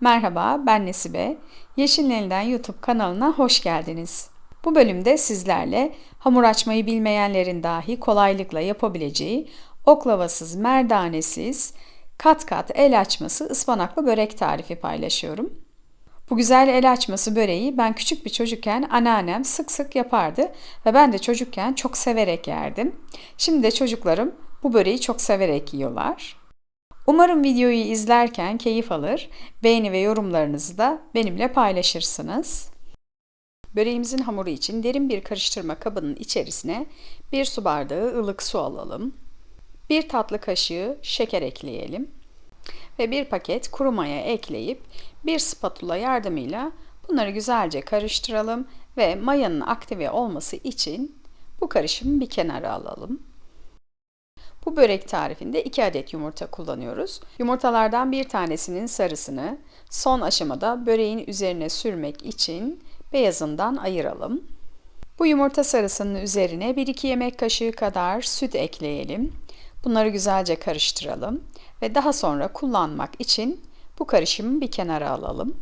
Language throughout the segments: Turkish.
Merhaba, ben Nesibe. Yeşil Elden YouTube kanalına hoş geldiniz. Bu bölümde sizlerle hamur açmayı bilmeyenlerin dahi kolaylıkla yapabileceği oklavasız, merdanesiz, kat kat el açması ıspanaklı börek tarifi paylaşıyorum. Bu güzel el açması böreği ben küçük bir çocukken anneannem sık sık yapardı ve ben de çocukken çok severek yerdim. Şimdi de çocuklarım bu böreği çok severek yiyorlar. Umarım videoyu izlerken keyif alır, beğeni ve yorumlarınızı da benimle paylaşırsınız. Böreğimizin hamuru için derin bir karıştırma kabının içerisine bir su bardağı ılık su alalım. Bir tatlı kaşığı şeker ekleyelim ve bir paket kuru maya ekleyip bir spatula yardımıyla bunları güzelce karıştıralım ve mayanın aktive olması için bu karışımı bir kenara alalım. Bu börek tarifinde 2 adet yumurta kullanıyoruz. Yumurtalardan bir tanesinin sarısını son aşamada böreğin üzerine sürmek için beyazından ayıralım. Bu yumurta sarısının üzerine 1-2 yemek kaşığı kadar süt ekleyelim. Bunları güzelce karıştıralım ve daha sonra kullanmak için bu karışımı bir kenara alalım.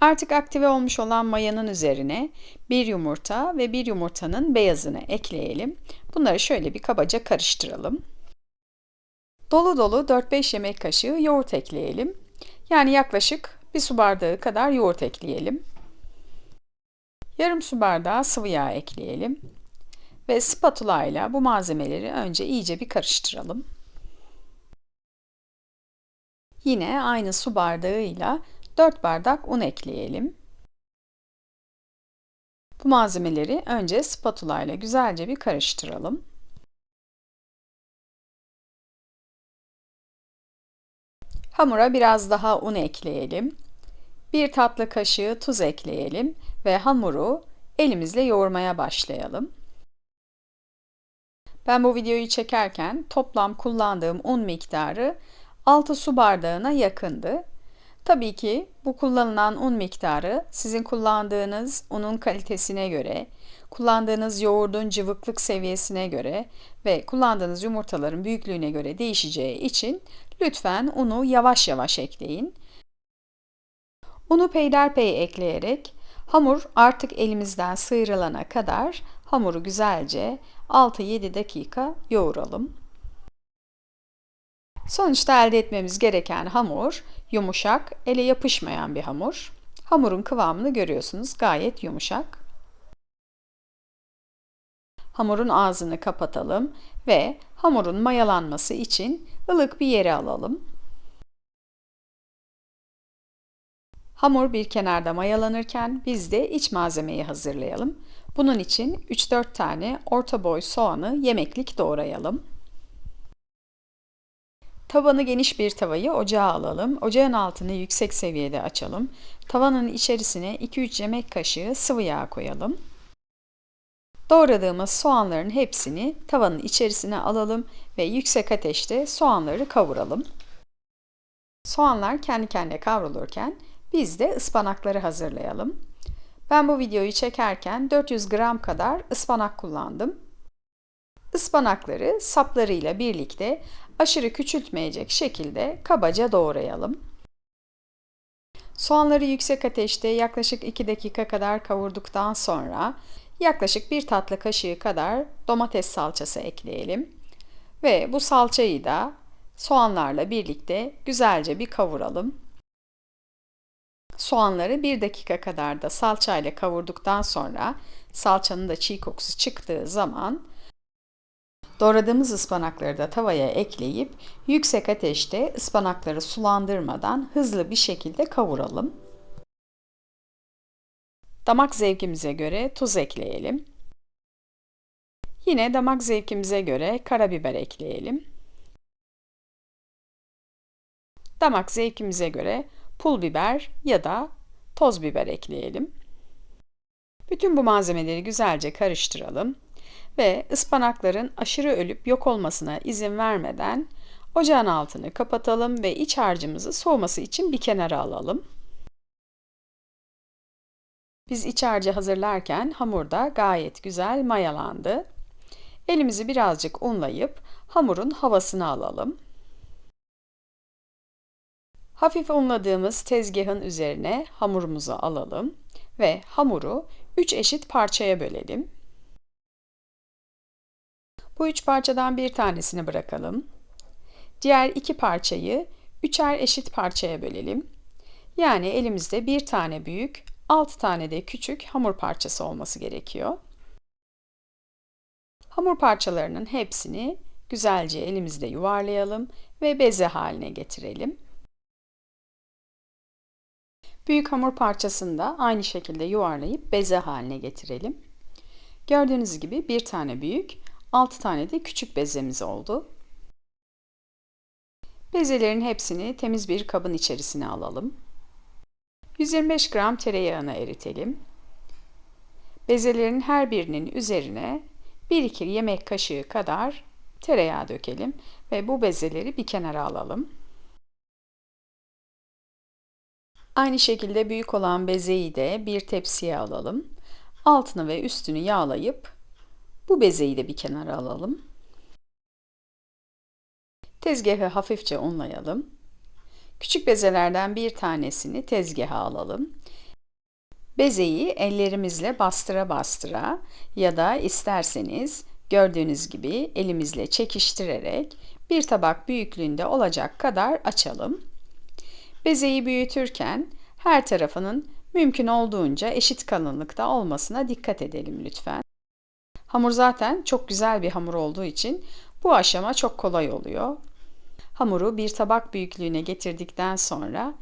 Artık aktive olmuş olan mayanın üzerine bir yumurta ve bir yumurtanın beyazını ekleyelim. Bunları şöyle bir kabaca karıştıralım. Dolu dolu 4-5 yemek kaşığı yoğurt ekleyelim. Yani yaklaşık bir su bardağı kadar yoğurt ekleyelim. Yarım su bardağı sıvı yağ ekleyelim. Ve spatula ile bu malzemeleri önce iyice bir karıştıralım. Yine aynı su bardağıyla 4 bardak un ekleyelim. Bu malzemeleri önce spatula ile güzelce bir karıştıralım. Hamura biraz daha un ekleyelim. Bir tatlı kaşığı tuz ekleyelim ve hamuru elimizle yoğurmaya başlayalım. Ben bu videoyu çekerken toplam kullandığım un miktarı 6 su bardağına yakındı. Tabii ki bu kullanılan un miktarı sizin kullandığınız unun kalitesine göre, kullandığınız yoğurdun cıvıklık seviyesine göre ve kullandığınız yumurtaların büyüklüğüne göre değişeceği için lütfen unu yavaş yavaş ekleyin. Unu peyderpey ekleyerek hamur artık elimizden sıyrılana kadar hamuru güzelce 6-7 dakika yoğuralım. Sonuçta elde etmemiz gereken hamur yumuşak, ele yapışmayan bir hamur. Hamurun kıvamını görüyorsunuz. Gayet yumuşak. Hamurun ağzını kapatalım ve hamurun mayalanması için ılık bir yere alalım. Hamur bir kenarda mayalanırken biz de iç malzemeyi hazırlayalım. Bunun için 3-4 tane orta boy soğanı yemeklik doğrayalım. Tavanı geniş bir tavayı ocağa alalım. Ocağın altını yüksek seviyede açalım. Tavanın içerisine 2-3 yemek kaşığı sıvı yağ koyalım. Doğradığımız soğanların hepsini tavanın içerisine alalım ve yüksek ateşte soğanları kavuralım. Soğanlar kendi kendine kavrulurken biz de ıspanakları hazırlayalım. Ben bu videoyu çekerken 400 gram kadar ıspanak kullandım. Ispanakları saplarıyla birlikte aşırı küçültmeyecek şekilde kabaca doğrayalım. Soğanları yüksek ateşte yaklaşık 2 dakika kadar kavurduktan sonra yaklaşık bir tatlı kaşığı kadar domates salçası ekleyelim. Ve bu salçayı da soğanlarla birlikte güzelce bir kavuralım. Soğanları 1 dakika kadar da salçayla kavurduktan sonra salçanın da çiğ kokusu çıktığı zaman Doğradığımız ıspanakları da tavaya ekleyip yüksek ateşte ıspanakları sulandırmadan hızlı bir şekilde kavuralım. Damak zevkimize göre tuz ekleyelim. Yine damak zevkimize göre karabiber ekleyelim. Damak zevkimize göre pul biber ya da toz biber ekleyelim. Bütün bu malzemeleri güzelce karıştıralım ve ıspanakların aşırı ölüp yok olmasına izin vermeden ocağın altını kapatalım ve iç harcımızı soğuması için bir kenara alalım. Biz iç harcı hazırlarken hamur da gayet güzel mayalandı. Elimizi birazcık unlayıp hamurun havasını alalım. Hafif unladığımız tezgahın üzerine hamurumuzu alalım ve hamuru 3 eşit parçaya bölelim. Bu üç parçadan bir tanesini bırakalım. Diğer iki parçayı üçer eşit parçaya bölelim. Yani elimizde bir tane büyük, altı tane de küçük hamur parçası olması gerekiyor. Hamur parçalarının hepsini güzelce elimizde yuvarlayalım ve beze haline getirelim. Büyük hamur parçasını da aynı şekilde yuvarlayıp beze haline getirelim. Gördüğünüz gibi bir tane büyük, 6 tane de küçük bezemiz oldu. Bezelerin hepsini temiz bir kabın içerisine alalım. 125 gram tereyağını eritelim. Bezelerin her birinin üzerine 1-2 yemek kaşığı kadar tereyağı dökelim ve bu bezeleri bir kenara alalım. Aynı şekilde büyük olan bezeyi de bir tepsiye alalım. Altını ve üstünü yağlayıp bu bezeyi de bir kenara alalım. Tezgahı hafifçe unlayalım. Küçük bezelerden bir tanesini tezgaha alalım. Bezeyi ellerimizle bastıra bastıra ya da isterseniz gördüğünüz gibi elimizle çekiştirerek bir tabak büyüklüğünde olacak kadar açalım. Bezeyi büyütürken her tarafının mümkün olduğunca eşit kalınlıkta olmasına dikkat edelim lütfen. Hamur zaten çok güzel bir hamur olduğu için bu aşama çok kolay oluyor. Hamuru bir tabak büyüklüğüne getirdikten sonra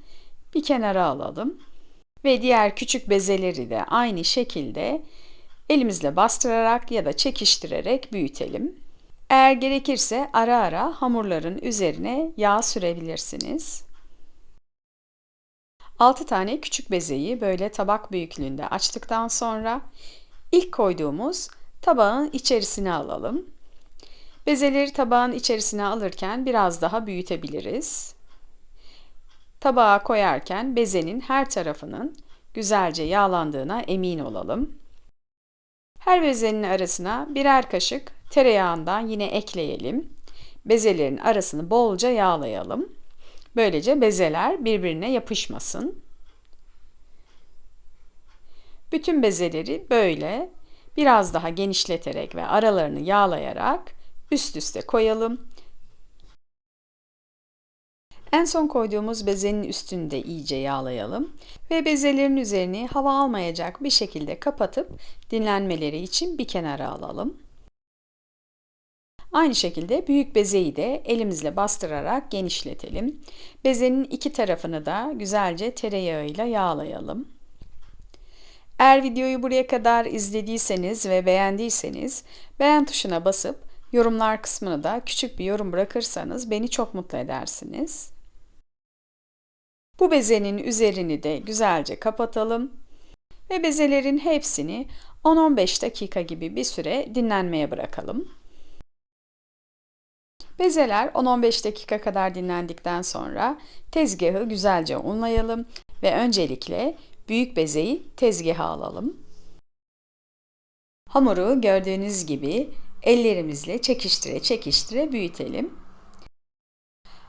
bir kenara alalım ve diğer küçük bezeleri de aynı şekilde elimizle bastırarak ya da çekiştirerek büyütelim. Eğer gerekirse ara ara hamurların üzerine yağ sürebilirsiniz. 6 tane küçük bezeyi böyle tabak büyüklüğünde açtıktan sonra ilk koyduğumuz tabağın içerisine alalım. Bezeleri tabağın içerisine alırken biraz daha büyütebiliriz. Tabağa koyarken bezenin her tarafının güzelce yağlandığına emin olalım. Her bezenin arasına birer kaşık tereyağından yine ekleyelim. Bezelerin arasını bolca yağlayalım. Böylece bezeler birbirine yapışmasın. Bütün bezeleri böyle biraz daha genişleterek ve aralarını yağlayarak üst üste koyalım. En son koyduğumuz bezenin üstünü de iyice yağlayalım ve bezelerin üzerini hava almayacak bir şekilde kapatıp dinlenmeleri için bir kenara alalım. Aynı şekilde büyük bezeyi de elimizle bastırarak genişletelim. Bezenin iki tarafını da güzelce tereyağıyla yağlayalım. Eğer videoyu buraya kadar izlediyseniz ve beğendiyseniz beğen tuşuna basıp yorumlar kısmına da küçük bir yorum bırakırsanız beni çok mutlu edersiniz. Bu bezenin üzerini de güzelce kapatalım ve bezelerin hepsini 10-15 dakika gibi bir süre dinlenmeye bırakalım. Bezeler 10-15 dakika kadar dinlendikten sonra tezgahı güzelce unlayalım ve öncelikle büyük bezeyi tezgaha alalım. Hamuru gördüğünüz gibi ellerimizle çekiştire çekiştire büyütelim.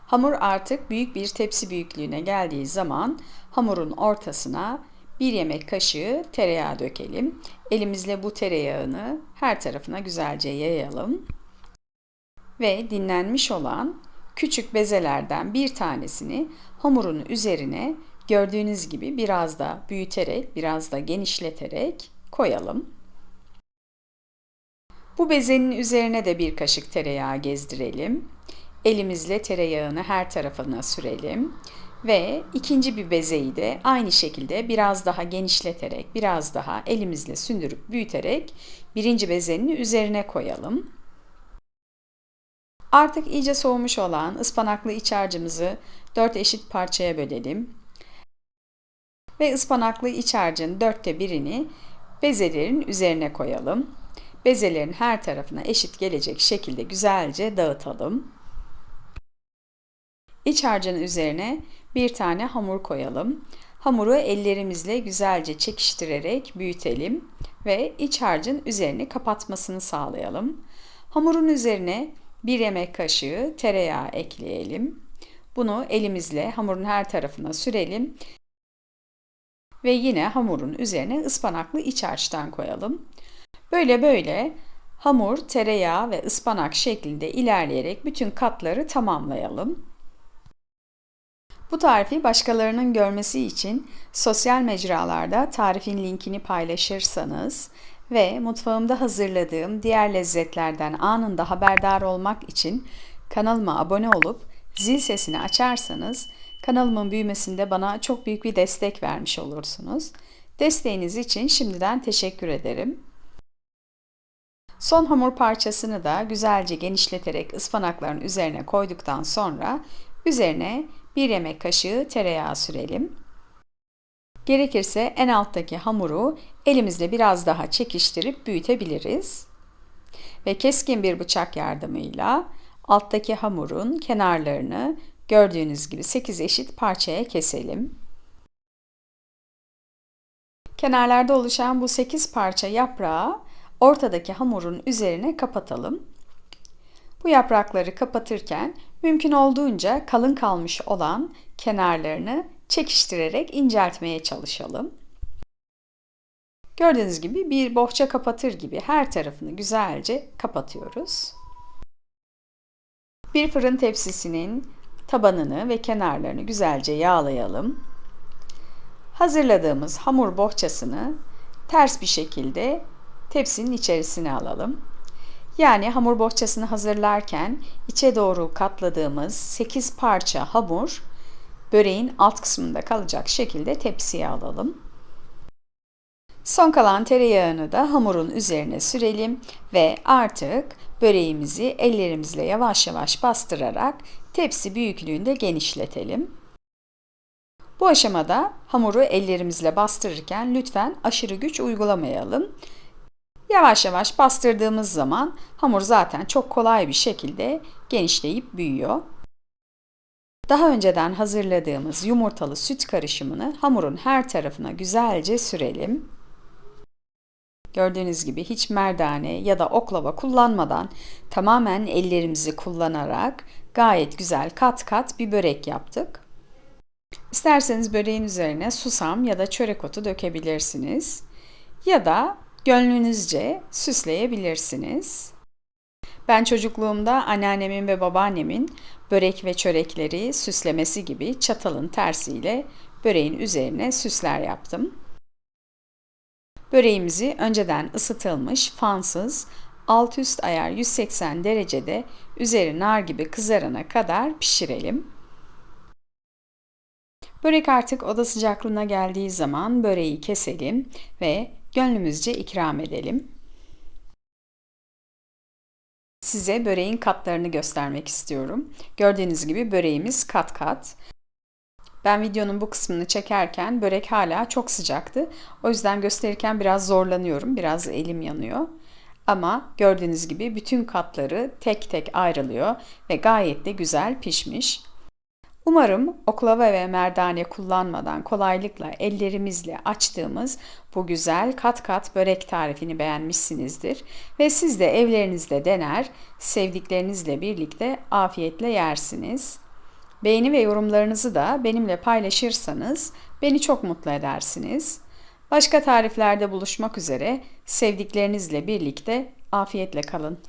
Hamur artık büyük bir tepsi büyüklüğüne geldiği zaman hamurun ortasına bir yemek kaşığı tereyağı dökelim. Elimizle bu tereyağını her tarafına güzelce yayalım. Ve dinlenmiş olan küçük bezelerden bir tanesini hamurun üzerine gördüğünüz gibi biraz da büyüterek, biraz da genişleterek koyalım. Bu bezenin üzerine de bir kaşık tereyağı gezdirelim. Elimizle tereyağını her tarafına sürelim ve ikinci bir bezeyi de aynı şekilde biraz daha genişleterek, biraz daha elimizle sündürüp büyüterek birinci bezenin üzerine koyalım. Artık iyice soğumuş olan ıspanaklı iç harcımızı 4 eşit parçaya bölelim. Ve ıspanaklı iç harcın dörtte birini bezelerin üzerine koyalım. Bezelerin her tarafına eşit gelecek şekilde güzelce dağıtalım. İç harcın üzerine bir tane hamur koyalım. Hamuru ellerimizle güzelce çekiştirerek büyütelim ve iç harcın üzerini kapatmasını sağlayalım. Hamurun üzerine bir yemek kaşığı tereyağı ekleyelim. Bunu elimizle hamurun her tarafına sürelim ve yine hamurun üzerine ıspanaklı iç harçtan koyalım. Böyle böyle hamur, tereyağı ve ıspanak şeklinde ilerleyerek bütün katları tamamlayalım. Bu tarifi başkalarının görmesi için sosyal mecralarda tarifin linkini paylaşırsanız ve mutfağımda hazırladığım diğer lezzetlerden anında haberdar olmak için kanalıma abone olup zil sesini açarsanız kanalımın büyümesinde bana çok büyük bir destek vermiş olursunuz. Desteğiniz için şimdiden teşekkür ederim. Son hamur parçasını da güzelce genişleterek ıspanakların üzerine koyduktan sonra üzerine bir yemek kaşığı tereyağı sürelim. Gerekirse en alttaki hamuru elimizle biraz daha çekiştirip büyütebiliriz. Ve keskin bir bıçak yardımıyla alttaki hamurun kenarlarını gördüğünüz gibi 8 eşit parçaya keselim. Kenarlarda oluşan bu 8 parça yaprağı ortadaki hamurun üzerine kapatalım. Bu yaprakları kapatırken mümkün olduğunca kalın kalmış olan kenarlarını çekiştirerek inceltmeye çalışalım. Gördüğünüz gibi bir bohça kapatır gibi her tarafını güzelce kapatıyoruz. Bir fırın tepsisinin tabanını ve kenarlarını güzelce yağlayalım. Hazırladığımız hamur bohçasını ters bir şekilde tepsinin içerisine alalım. Yani hamur bohçasını hazırlarken içe doğru katladığımız 8 parça hamur böreğin alt kısmında kalacak şekilde tepsiye alalım. Son kalan tereyağını da hamurun üzerine sürelim ve artık böreğimizi ellerimizle yavaş yavaş bastırarak tepsi büyüklüğünde genişletelim. Bu aşamada hamuru ellerimizle bastırırken lütfen aşırı güç uygulamayalım. Yavaş yavaş bastırdığımız zaman hamur zaten çok kolay bir şekilde genişleyip büyüyor. Daha önceden hazırladığımız yumurtalı süt karışımını hamurun her tarafına güzelce sürelim. Gördüğünüz gibi hiç merdane ya da oklava kullanmadan tamamen ellerimizi kullanarak gayet güzel kat kat bir börek yaptık. İsterseniz böreğin üzerine susam ya da çörek otu dökebilirsiniz. Ya da gönlünüzce süsleyebilirsiniz. Ben çocukluğumda anneannemin ve babaannemin börek ve çörekleri süslemesi gibi çatalın tersiyle böreğin üzerine süsler yaptım. Böreğimizi önceden ısıtılmış fansız alt üst ayar 180 derecede üzeri nar gibi kızarana kadar pişirelim. Börek artık oda sıcaklığına geldiği zaman böreği keselim ve gönlümüzce ikram edelim. Size böreğin katlarını göstermek istiyorum. Gördüğünüz gibi böreğimiz kat kat. Ben videonun bu kısmını çekerken börek hala çok sıcaktı. O yüzden gösterirken biraz zorlanıyorum. Biraz elim yanıyor. Ama gördüğünüz gibi bütün katları tek tek ayrılıyor ve gayet de güzel pişmiş. Umarım oklava ve merdane kullanmadan kolaylıkla ellerimizle açtığımız bu güzel kat kat börek tarifini beğenmişsinizdir ve siz de evlerinizde dener, sevdiklerinizle birlikte afiyetle yersiniz. Beğeni ve yorumlarınızı da benimle paylaşırsanız beni çok mutlu edersiniz. Başka tariflerde buluşmak üzere sevdiklerinizle birlikte afiyetle kalın.